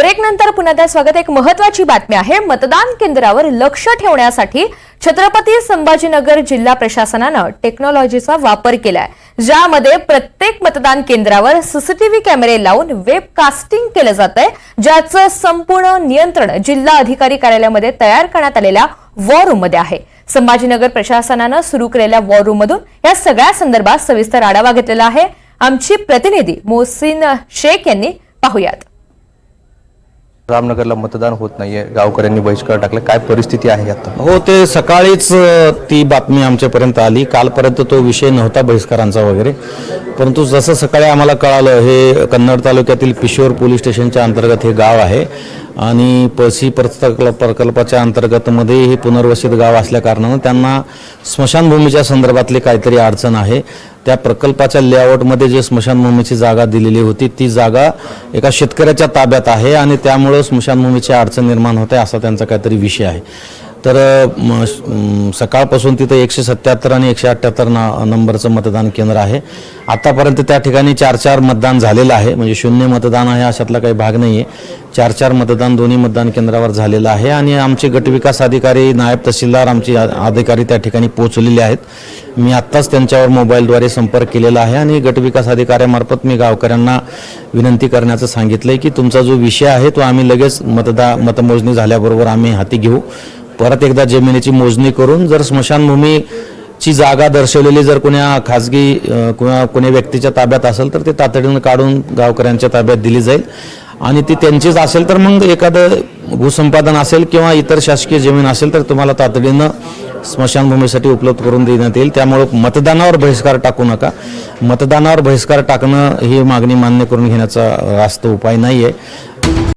Break नंतर पुन्हा त्या स्वागत एक महत्वाची बातमी आहे. मतदान केंद्रावर लक्ष ठेवण्यासाठी छत्रपती संभाजीनगर जिल्हा प्रशासनानं टेक्नॉलॉजीचा वापर केलाय. ज्यामध्ये प्रत्येक मतदान केंद्रावर सीसीटीव्ही कॅमेरे लावून वेब कास्टिंग केलं जात आहे ज्याचं संपूर्ण नियंत्रण जिल्हा अधिकारी कार्यालयामध्ये तयार करण्यात आलेल्या वॉर रूममध्ये आहे. संभाजीनगर प्रशासनानं सुरू केलेल्या वॉर रूम मधून या सगळ्या संदर्भात सविस्तर आढावा घेतलेला आहे. आमची प्रतिनिधी मोहसिन शेख यांनी पाहुयात. रामनगरला मतदान होत नाहीये गावकऱ्यांनी बहिष्कार टाकला. काय परिस्थिती आहे आता? हो ते सकाळीच ती बातमी आमच्यापर्यंत आली. कालपर्यंत तो विषय नव्हता बहिष्कारांचा वगैरे. परंतु जसं सकाळी आम्हाला कळालं हे कन्नड तालुक्यातील पिशोर पोलीस स्टेशनच्या अंतर्गत हे गाव आहे. आणि पळसी प्रकल्प प्रकल्पाच्या अंतर्गतमध्ये हे पुनर्वसित गाव असल्या कारणानं त्यांना स्मशानभूमीच्या संदर्भातली काहीतरी अडचण आहे. त्या प्रकल्पाच्या लेआउटमध्ये जे स्मशानभूमीची जागा दिलेली होती ती जागा एका शेतकऱ्याच्या ताब्यात आहे आणि त्यामुळं स्मशानभूमीची अडचण निर्माण होते असा त्यांचा काहीतरी विषय आहे. तर सकाळपासून तिथं एकशे सत्याहत्तर आणि एकशे अठ्ठ्याहत्तर ना नंबरचं मतदान केंद्र आहे. आतापर्यंत त्या ठिकाणी चार चार मतदान झालेलं आहे. म्हणजे शून्य मतदान आहे अशातला काही भाग नाही आहे चार चार मतदान दोन्ही मतदान केंद्रावर झालेलं आहे. आणि आमचे गटविकास अधिकारी नायब तहसीलदार आमचे अधिकारी त्या ठिकाणी पोहोचलेले आहेत. मी आत्ताच त्यांच्यावर मोबाईलद्वारे संपर्क केलेला आहे. आणि गटविकास अधिकाऱ्यामार्फत मी गावकऱ्यांना विनंती करण्याचं सांगितलं आहे की तुमचा जो विषय आहे तो आम्ही लगेच मतदा मतमोजणी झाल्याबरोबर आम्ही हाती घेऊ. परत एकदा जमिनीची मोजणी करून जर स्मशानभूमीची जागा दर्शवलेली जर कोण्या खाजगी कुणा किंवा व्यक्तीच्या ताब्यात असेल तर ते तातडीनं काढून गावकऱ्यांच्या ताब्यात दिली जाईल. आणि ती त्यांचीच असेल तर मग एखादं भूसंपादन असेल किंवा इतर शासकीय जमीन असेल तर तुम्हाला तातडीनं स्मशानभूमीसाठी उपलब्ध करून देण्यात येईल. त्यामुळं मतदानावर बहिष्कार टाकू नका. मतदानावर बहिष्कार टाकणं ही मागणी मान्य करून घेण्याचा रास्त उपाय नाही आहे